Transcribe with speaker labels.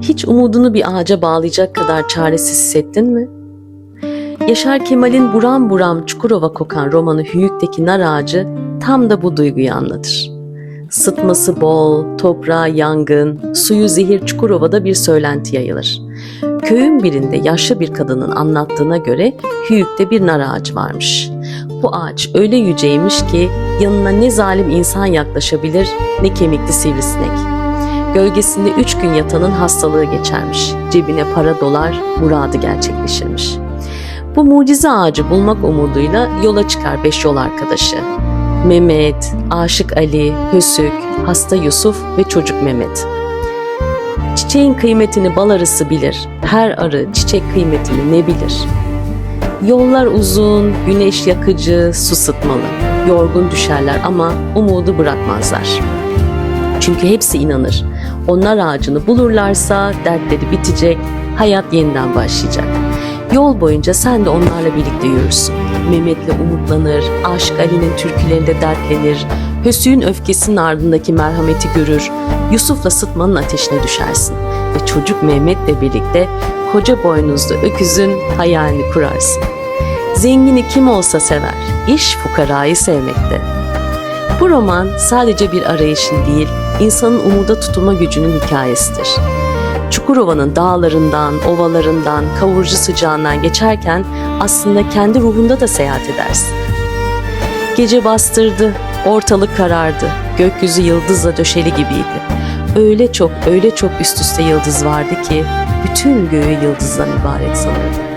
Speaker 1: Hiç umudunu bir ağaca bağlayacak kadar çaresiz hissettin mi? Yaşar Kemal'in buram buram Çukurova kokan romanı Hüyük'teki nar ağacı tam da bu duyguyu anlatır. Sıtması bol, toprağı yangın, suyu zehir Çukurova'da bir söylenti yayılır. Köyün birinde yaşlı bir kadının anlattığına göre Hüyük'te bir nar ağacı varmış. Bu ağaç öyle yüceymiş ki yanına ne zalim insan yaklaşabilir ne kemikli sivrisinek. Gölgesinde üç gün yatanın hastalığı geçermiş. Cebine para dolar, muradı gerçekleşirmiş. Bu mucize ağacı bulmak umuduyla yola çıkar beş yol arkadaşı. Mehmet, Aşık Ali, Hösük, Hasta Yusuf ve Çocuk Mehmet. Çiçeğin kıymetini bal arısı bilir. Her arı çiçek kıymetini ne bilir? Yollar uzun, güneş yakıcı, su sıtmalı. Yorgun düşerler ama umudu bırakmazlar. Çünkü hepsi inanır. Onlar ağacını bulurlarsa dertleri bitecek, hayat yeniden başlayacak. Yol boyunca sen de onlarla birlikte yürürsün. Mehmet'le umutlanır, Aşık Ali'nin türkülerinde dertlenir, Hösü'nün öfkesinin ardındaki merhameti görür, Yusuf'la sıtmanın ateşine düşersin ve çocuk Mehmet'le birlikte koca boynuzlu öküzün hayalini kurarsın. Zengini kim olsa sever, iş fukarayı sevmekte. Bu roman sadece bir arayışın değil, insanın umuda tutulma gücünün hikayesidir. Çukurova'nın dağlarından, ovalarından, kavurucu sıcağından geçerken aslında kendi ruhunda da seyahat edersin. Gece bastırdı, ortalık karardı, gökyüzü yıldızla döşeli gibiydi. Öyle çok, öyle çok üst üste yıldız vardı ki bütün göğü yıldızdan ibaret sanırdı.